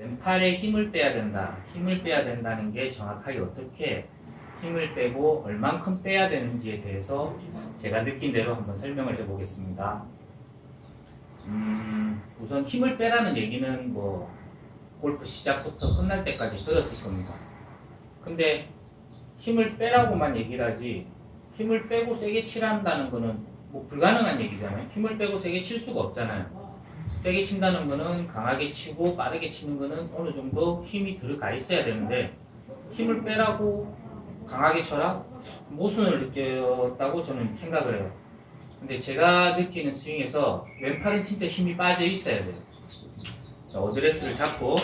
왼팔에 힘을 빼야 된다. 힘을 빼야 된다는 게 정확하게 어떻게 힘을 빼고 얼만큼 빼야 되는지에 대해서 제가 느낀 대로 한번 설명을 해보겠습니다. 음, 우선 힘을 빼라는 얘기는 뭐 골프 시작부터 끝날 때까지 들었을 겁니다. 근데 힘을 빼라고만 얘기를 하지 힘을 빼고 세게 치란다는 거는 뭐 불가능한 얘기잖아요. 힘을 빼고 세게 칠 수가 없잖아요. 세게 친다는 거는 강하게 치고 빠르게 치는 거는 어느 정도 힘이 들어가 있어야 되는데 힘을 빼라고 강하게 쳐라 모순을 느꼈다고 저는 생각을 해요. 근데 제가 느끼는 스윙에서 왼팔은 진짜 힘이 빠져 있어야 돼요. 자, 어드레스를 잡고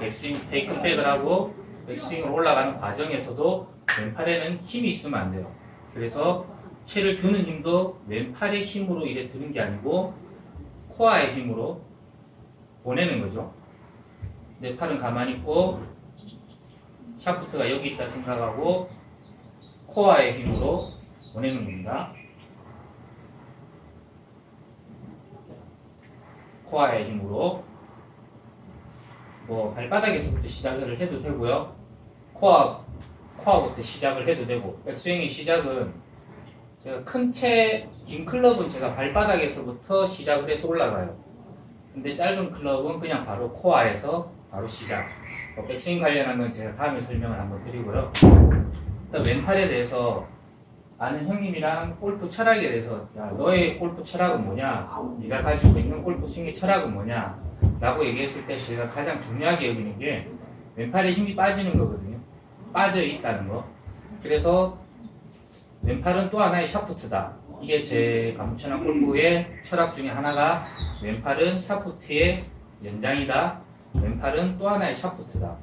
백스윙 테이크백을 하고 백스윙을 올라가는 과정에서도 왼팔에는 힘이 있으면 안 돼요. 그래서 채를 드는 힘도 왼팔의 힘으로 이래 드는 게 아니고 코어의 힘으로 보내는 거죠. 내 팔은 가만히 있고 샤프트가 여기 있다 생각하고 코어의 힘으로 보내는 겁니다. 코어의 힘으로 뭐 발바닥에서부터 시작을 해도 되고요. 코어 코어부터 시작을 해도 되고 백스윙의 시작은 제가 큰 채, 긴 클럽은 제가 발바닥에서부터 시작을 해서 올라가요. 근데 짧은 클럽은 그냥 바로 코어에서 바로 시작. 뭐 백스윙 관련한 건 제가 다음에 설명을 한번 드리고요. 일단 왼팔에 대해서 아는 형님이랑 골프 철학에 대해서 야 너의 골프 철학은 뭐냐? 네가 가지고 있는 골프 스윙의 철학은 뭐냐? 라고 얘기했을 때 제가 가장 중요하게 여기는 게 왼팔에 힘이 빠지는 거거든요. 빠져 있다는 거. 그래서 왼팔은 또 하나의 샤프트다. 이게 제 가무천한 골프의 철학 중에 하나가 왼팔은 샤프트의 연장이다. 왼팔은 또 하나의 샤프트다.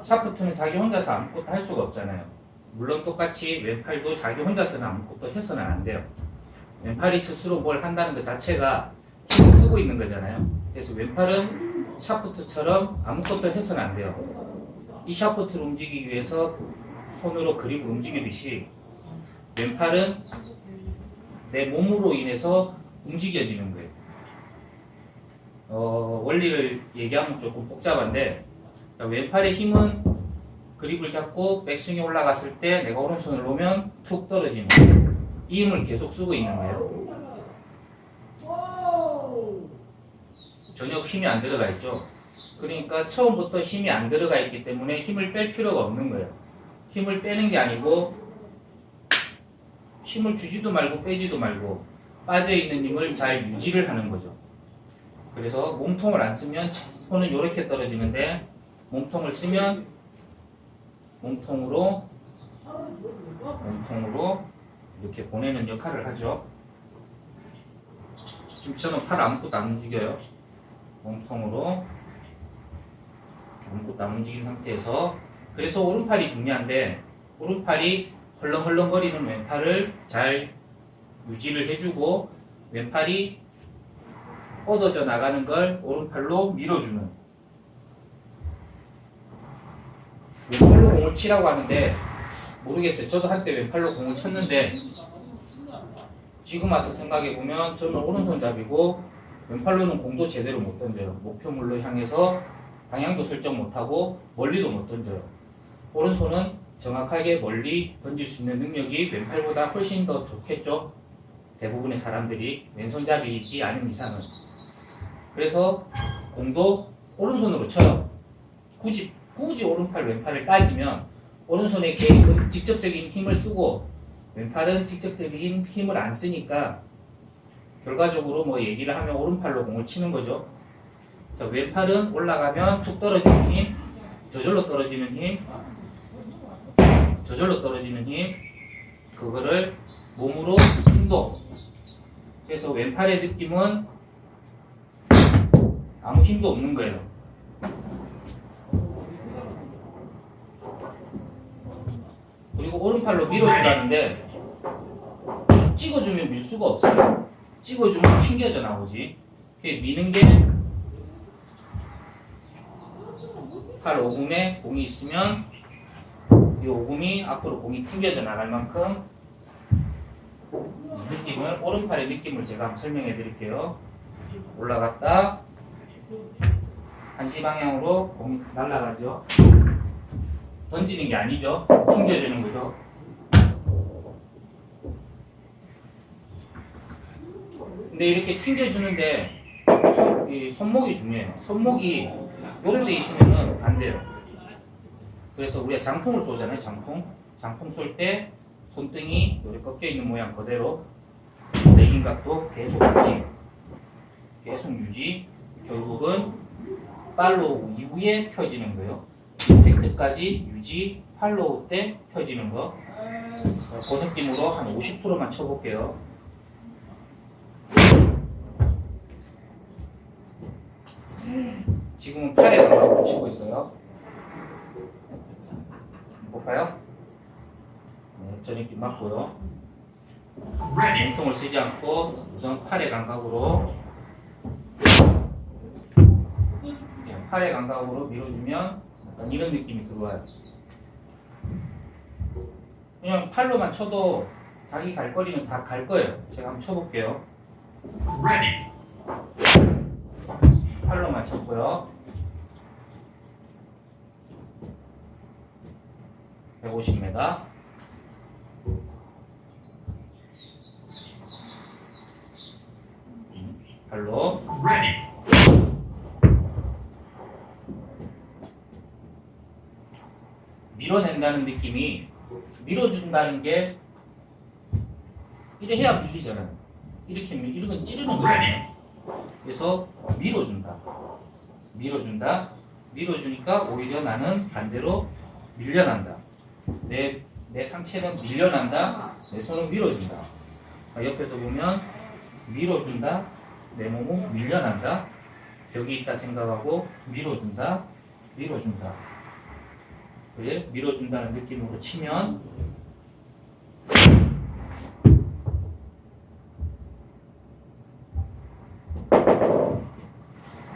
샤프트는 자기 혼자서 아무것도 할 수가 없잖아요. 물론 똑같이 왼팔도 자기 혼자서는 아무것도 해서는 안 돼요. 왼팔이 스스로 뭘 한다는 것 자체가 힘을 쓰고 있는 거잖아요. 그래서 왼팔은 샤프트처럼 아무것도 해서는 안 돼요. 이 샤프트를 움직이기 위해서 손으로 그립을 움직이듯이 왼팔은 내 몸으로 인해서 움직여지는 거예요. 어, 원리를 얘기하면 조금 복잡한데 자, 왼팔의 힘은 그립을 잡고 백스윙에 올라갔을 때 내가 오른손을 놓으면 툭 떨어지는 거예요. 이 힘을 계속 쓰고 있는 거예요. 전혀 힘이 안 들어가 있죠. 그러니까 처음부터 힘이 안 들어가 있기 때문에 힘을 뺄 필요가 없는 거예요. 힘을 빼는 게 아니고 힘을 주지도 말고 빼지도 말고 빠져 있는 힘을 잘 유지를 하는 거죠. 그래서 몸통을 안 쓰면 손은 이렇게 떨어지는데 몸통을 쓰면 몸통으로 몸통으로 이렇게 보내는 역할을 하죠. 지금 저는 팔 아무것도 안 움직여요. 몸통으로 아무것도 안 움직인 상태에서 그래서 오른팔이 중요한데 오른팔이 헐렁헐렁거리는 왼팔을 잘 유지를 해주고 왼팔이 뻗어져 나가는 걸 오른팔로 밀어주는 왼팔로 공을 치라고 하는데 모르겠어요. 저도 한때 왼팔로 공을 쳤는데 지금 와서 생각해 보면 저는 오른손잡이고 왼팔로는 공도 제대로 못 던져요. 목표물로 향해서 방향도 설정 못하고 멀리도 못 던져요. 오른손은 정확하게 멀리 던질 수 있는 능력이 왼팔보다 훨씬 더 좋겠죠. 대부분의 사람들이 왼손잡이이지 않은 이상은. 그래서 공도 오른손으로 쳐요. 굳이 굳이 오른팔 왼팔을 따지면 개입은 직접적인 힘을 쓰고 왼팔은 직접적인 힘을 안 쓰니까 결과적으로 뭐 얘기를 하면 오른팔로 공을 치는 거죠. 자, 왼팔은 올라가면 툭 떨어지는 힘, 저절로 떨어지는 힘, 저절로 떨어지는 힘, 그거를 몸으로 힘도. 그래서 왼팔의 느낌은 아무 힘도 없는 거예요. 그리고 오른팔로 밀어준다는데 찍어주면 밀 수가 없어요. 찍어주면 튕겨져 나오지. 미는 게팔 오금에 공이 있으면 이 오금이 앞으로 공이 튕겨져 나갈 만큼 느낌을 오른팔의 느낌을 제가 한번 설명해 드릴게요. 올라갔다 한지 방향으로 공이 날아가죠. 던지는 게 아니죠. 튕겨주는 거죠. 근데 이렇게 튕겨주는데 손, 이 손목이 중요해요. 손목이 요렇게 있으면은 안 돼요. 그래서 우리가 장풍을 쏘잖아요. 장풍. 장풍 쏠 때 손등이 요렇게 꺾여 있는 모양 그대로 내긴각도 계속 유지. 계속 유지. 결국은 팔로우 이후에 펴지는 거예요. 임팩트까지 유지, 팔로우 때 펴지는 거. 그 느낌으로 한 50%만 쳐볼게요. 지금은 팔에 감각으로 치고 있어요. 볼까요? 네, 전입기 맞고요. 몸통을 쓰지 않고 우선 팔의 감각으로 네, 팔의 감각으로 밀어주면 약간 이런 느낌이 들어와요. 그냥 팔로만 쳐도 자기 갈 거리는 다 갈 거예요. 제가 한번 쳐볼게요. 팔로만 쳤고요. 150m. 발로 밀어낸다는 느낌이 밀어준다는 게 이래 해야 밀리잖아요. 이렇게 밀, 이런 건 찌르는 거잖아요. 그래서 밀어준다. 밀어준다. 밀어주니까 오히려 나는 반대로 밀려난다. 내, 내 상체는 밀려난다. 내 손은 밀어준다. 아, 옆에서 보면 밀어준다. 내 몸은 밀려난다. 벽이 있다 생각하고 밀어준다. 밀어준다. 그래? 밀어준다는 느낌으로 치면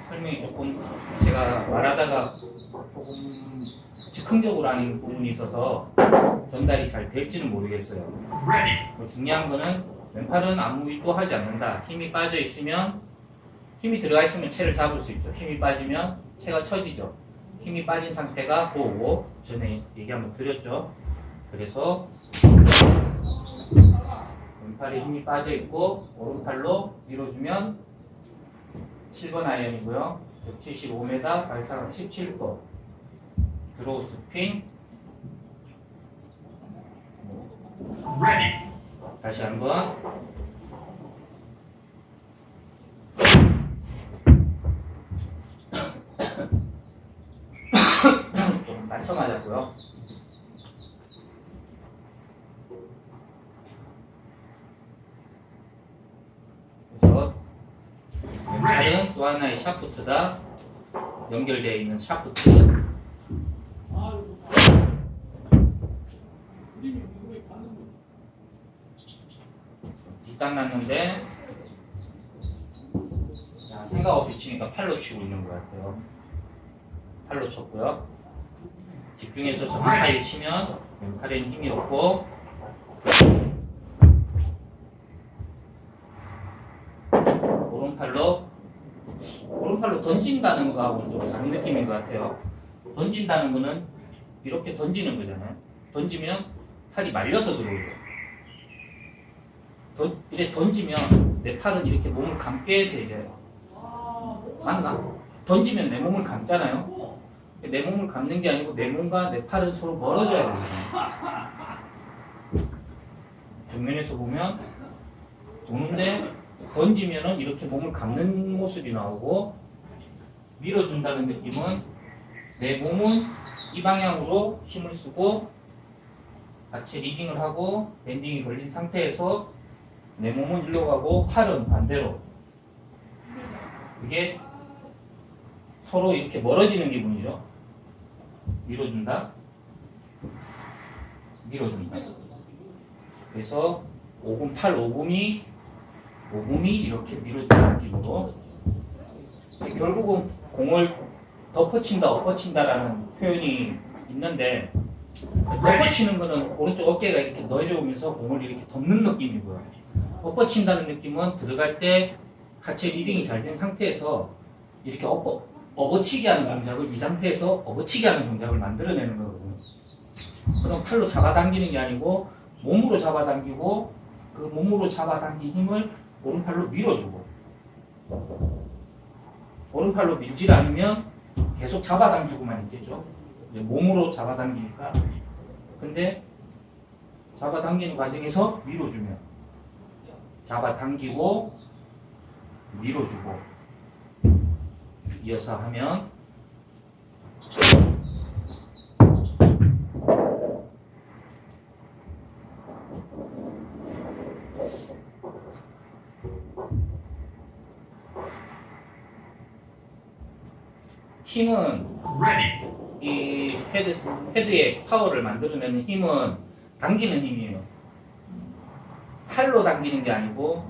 설명이 조금 제가 말하다가 조금 하는 부분이 있어서 전달이 잘 될지는 모르겠어요. 뭐 중요한 거는 왼팔은 아무 일도 하지 않는다. 힘이 빠져 있으면 힘이 들어가 있으면 채를 잡을 수 있죠. 힘이 빠지면 채가 처지죠. 힘이 빠진 상태가 보고 전에 얘기 한번 드렸죠. 그래서 왼팔에 힘이 빠져 있고 오른팔로 밀어주면 7번 아이언이고요. 175m 발사각 17도 드로우 스핀 다시 한번 좀 맞춰 맞았고요. 그래서 왼팔은 또 하나의 샤프트다. 연결되어 있는 샤프트. 뒷땅 났는데 자, 생각 없이 치니까 팔로 치고 있는 것 같아요. 팔로 쳤고요. 집중해서 정확하게 치면 왼팔에는 힘이 없고 오른팔로 오른팔로 던진다는 거하고는 좀 다른 느낌인 것 같아요. 던진다는 거는 이렇게 던지는 거잖아요. 던지면 팔이 말려서 들어오죠. 던, 이렇게 던지면 내 팔은 이렇게 몸을 감게 되죠. 맞나? 던지면 내 몸을 감잖아요. 내 몸을 감는 게 아니고 내 몸과 내 팔은 서로 멀어져야 되잖아요. 정면에서 보면 도는데 던지면은 이렇게 몸을 감는 모습이 나오고 밀어준다는 느낌은 내 몸은 이 방향으로 힘을 쓰고 같이 리딩을 하고 밴딩이 걸린 상태에서 내 몸은 일로 가고 팔은 반대로. 그게 서로 이렇게 멀어지는 기분이죠. 밀어준다? 밀어준다. 그래서 5분 8 5분이 5분이 이렇게 밀어주는 느낌으로 결국은 공을 덮어친다 엎어친다라는 표현이 있는데 덮어치는 거는 오른쪽 어깨가 이렇게 내려오면서 공을 이렇게 덮는 느낌이고요 엎어친다는 느낌은 들어갈 때 하체 리딩이 잘 된 상태에서 이렇게 엎어, 업어치기 하는 동작을 이 상태에서 업어치기 하는 동작을 만들어내는 거거든요. 그럼 팔로 잡아당기는 게 아니고 몸으로 잡아당기고 그 몸으로 잡아당긴 힘을 오른팔로 밀어주고 오른팔로 밀질 않으면 계속 잡아당기고만 있겠죠. 몸으로 잡아당기니까 근데 잡아당기는 과정에서 밀어주면 잡아당기고 밀어주고 이어서 하면 힘은 이 헤드 헤드의 파워를 만들어내는 힘은 당기는 힘이에요. 팔로 당기는 게 아니고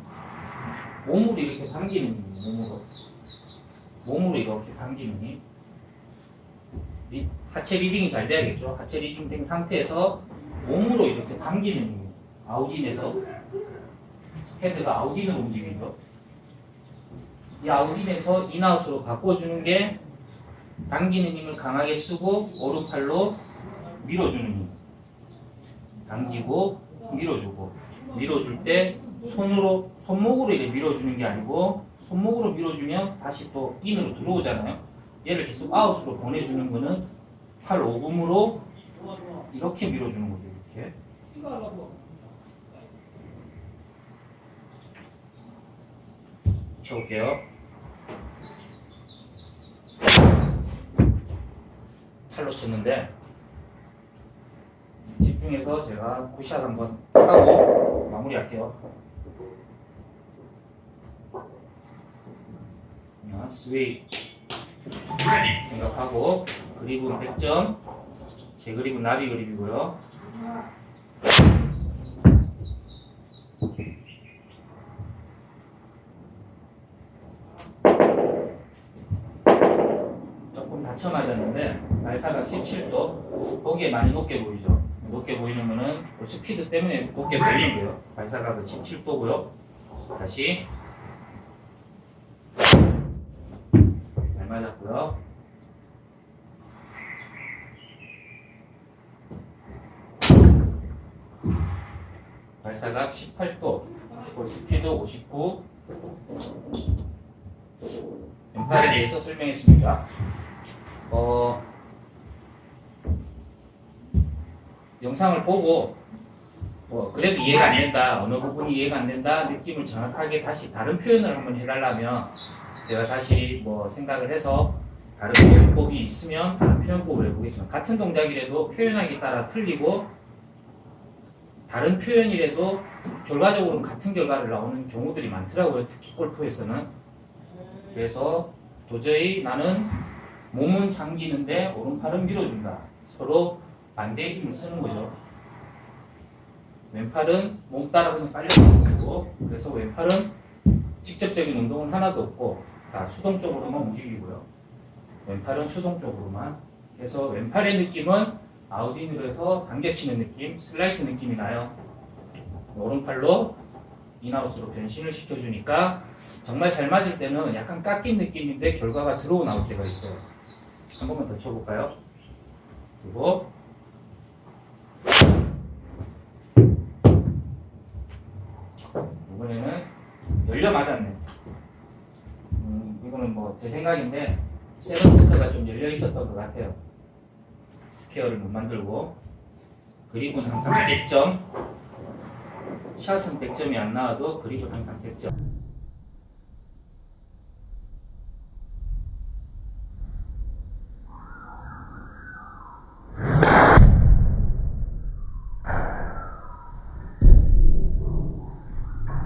몸으로 이렇게 당기는 힘이에요. 몸으로 몸으로 이렇게 당기는 힘. 리- 하체 리딩이 잘 돼야겠죠. 하체 리딩 된 상태에서 몸으로 이렇게 당기는 힘. 아웃인에서 헤드가 아웃인으로 움직이죠. 이 아웃인에서 인아웃으로 바꿔주는 게 당기는 힘을 강하게 쓰고 오른팔로 밀어주는 힘. 당기고 밀어주고 밀어줄 때 손으로 손목으로 이렇게 밀어주는 게 아니고 손목으로 밀어주면 다시 또 인으로 들어오잖아요. 얘를 계속 아웃으로 보내주는 거는 팔 오금으로 이렇게 밀어주는 거죠. 이렇게. 쳐볼게요. 팔로 쳤는데 집중해서 제가 굿샷 한번 하고 마무리할게요. 자, 스윗 생각하고 그립은 100점 제 그립은 나비 그립이고요. 조금 다쳐 맞았는데 날사가 17도 보기에 많이 높게 보이죠 높게 보이는 거는 스피드 때문에 높게 보이는 거예요. 발사각은 17도고요. 다시. 잘 맞았고요. 발사각 18도. 볼 스피드 59 왼팔에 대해서 설명했습니다. 어, 영상을 보고 뭐 그래도 이해가 안 된다 어느 부분이 이해가 안 된다 느낌을 정확하게 다시 다른 표현을 한번 해달라면 제가 다시 뭐 생각을 해서 다른 표현법이 있으면 다른 표현법을 해보겠습니다. 같은 동작이라도 표현하기 따라 틀리고 다른 표현이라도 결과적으로 같은 결과를 나오는 경우들이 많더라고요. 특히 골프에서는 그래서 도저히 나는 몸은 당기는데 오른팔은 밀어준다. 서로 반대의 힘을 쓰는 거죠. 왼팔은 몸 따라 그냥 빨려가는 거고, 그래서 왼팔은 직접적인 운동은 하나도 없고, 다 수동적으로만 움직이고요. 왼팔은 수동적으로만. 그래서 왼팔의 느낌은 해서 당겨치는 느낌, 슬라이스 느낌이 나요. 오른팔로 인아웃으로 변신을 시켜주니까 정말 잘 맞을 때는 약간 깎인 느낌인데 결과가 들어오 나올 때가 있어요. 한 번만 더 쳐볼까요? 그리고 이번에는 열려 맞았네. 음, 이거는 뭐 제 생각인데 세븐부터가 좀 열려 있었던 것 같아요. 스퀘어를 못 만들고 그립은 항상 100점. 샷은 100점이 안 나와도 그립은 항상 100점.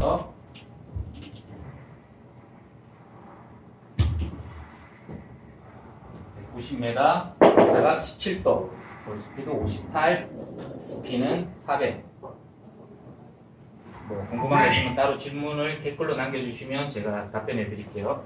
어? (190m) 발사각 17도 볼 스피드 58 스피는 400 뭐 궁금한 거 있으면 따로 질문을 댓글로 남겨주시면 제가 답변해 드릴게요.